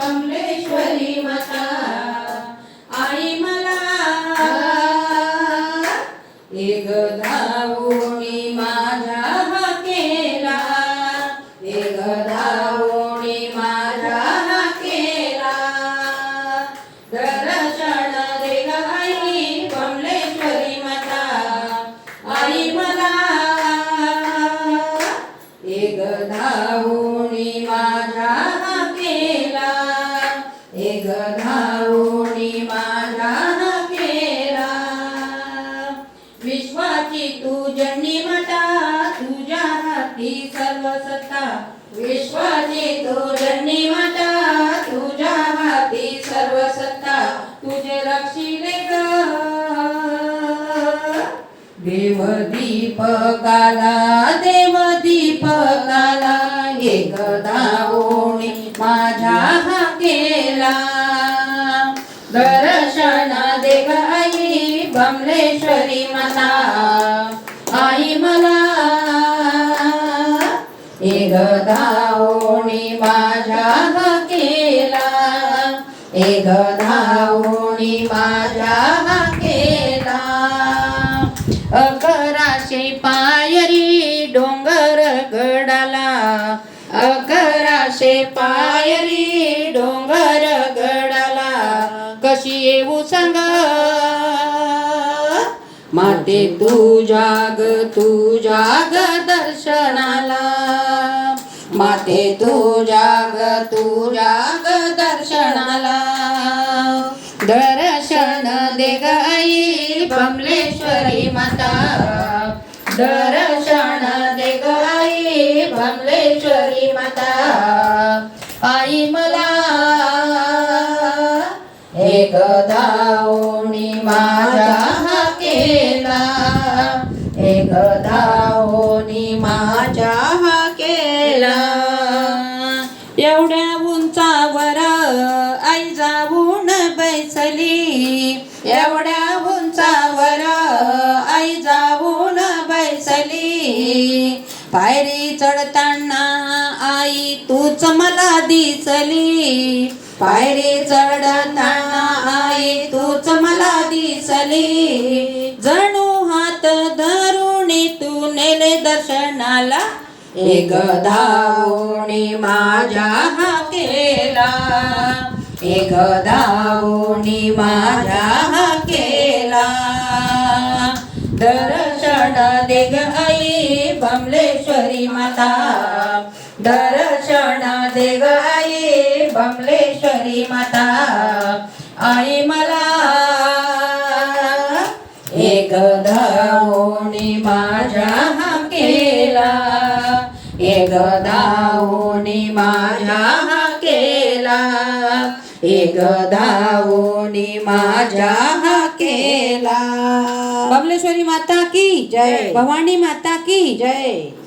कमलेश्वरी माता। एक माझा केला. विश्वाची तू जननी माता तुझ्या हाती सर्व सत्ता. विश्वाची तू जननी माता तुझ्या हाती सर्व सत्ता. तुझे रक्षिले ग. देव दीपकाला देव कमलेश्वरी मला आई मला. एक धावणी माझ्या हाकेला एक धावणी माझ्या केला अकराशे पायरी डोंगर गडाला अकराशे पायरी डोंगर गडाला. कशी येऊ सांग माते तू जाग तू जाग दर्शनाला. माते तू जाग तू जाग दर्शनाला. दर्शन दे गाई बमलेश्वरी माता. दर्शन दे गाई बमलेश्वरी माता. आई मला एक धावणी माझ्या एक माझ्या हाकेला. एवढ्या उंचावर आई जाऊन बैसली. एवढ्या उंचावर आई जाऊन बैसली. पायरी चढताना आई तूच मला दिसली. पायरी चढताना आई तूच मला दिसली. जणू तू नेले दर्शनाला एक धावणी माझ्या हाकेला. एक धावणी माझ्या हाकेला. दर्शन दे आई बमलेश्वरी माता. दर्शन दे आई बमलेश्वरी माता. आई मला धावणी माझ्या हाकेला? एक धावणी माझ्या हाकेला? एक धावणी माझ्या हाकेला? बमलेश्वरी माता की जय. भवानी माता की जय?